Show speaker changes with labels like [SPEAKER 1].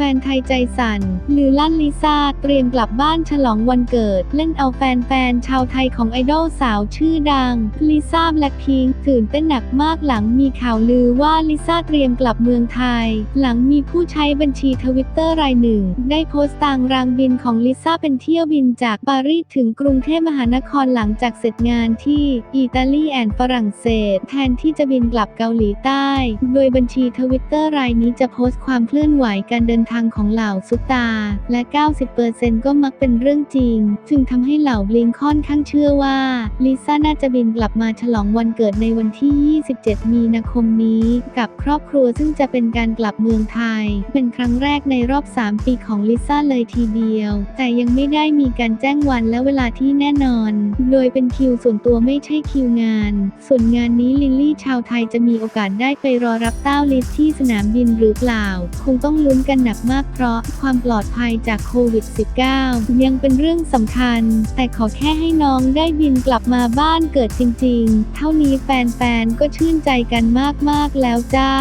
[SPEAKER 1] แฟนไทยใจสั่นลือลั่นลิซ่าเตรียมกลับบ้านฉลองวันเกิด เล่นเอาแฟนๆชาวไทยของไอดอลสาวชื่อดังลิซ่าแบล็คพิงค์ตื่นเต้นหนักมากหลังมีข่าวลือว่าลิซ่าเตรียมกลับเมืองไทย หลังมีผู้ใช้บัญชีทวิตเตอร์รายหนึ่ง ได้โพสต์ตางรางบินของลิซ่าเป็นเที่ยวบินจากปารีสถึงกรุงเทพมหานครหลังจากเสร็จงานที่อิตาลีแอนฝรั่งเศส แทนที่จะบินกลับเกาหลีใต้ โดยบัญชีทวิตเตอร์รายนี้จะโพสต์ความเคลื่อนไหวการเดินทางของเหล่าซุปตา และ 90%ก็มักเป็นเรื่องจริง จึงทำให้เหล่าบลิงค่อนข้างเชื่อว่า ลิซ่าน่าจะบินกลับมาฉลองวันเกิดในวันที่ 27 มีนาคมนี้ กับครอบครัวซึ่งจะเป็นการกลับเมืองไทย เป็นครั้งแรกในรอบ 3 ปีของลิซ่าเลยทีเดียว แต่ยังไม่ได้มีการแจ้งวันและเวลาที่แน่นอน โดยเป็นคิวส่วนตัวไม่ใช่คิวงาน ส่วนงานนี้ลิลลี่ชาวไทยจะมีโอกาสได้ไปรอรับเต้าลิซที่สนามบินหรือเปล่า คงต้องลุ้นกันหนักมากเพราะความปลอดภัยจากโควิด -19 ยังเป็นเรื่องสำคัญ แต่ขอแค่ให้น้องได้บินกลับมาบ้านเกิดจริง ๆ เท่านี้แฟนๆ ก็ชื่นใจกันมากๆแล้วจ้า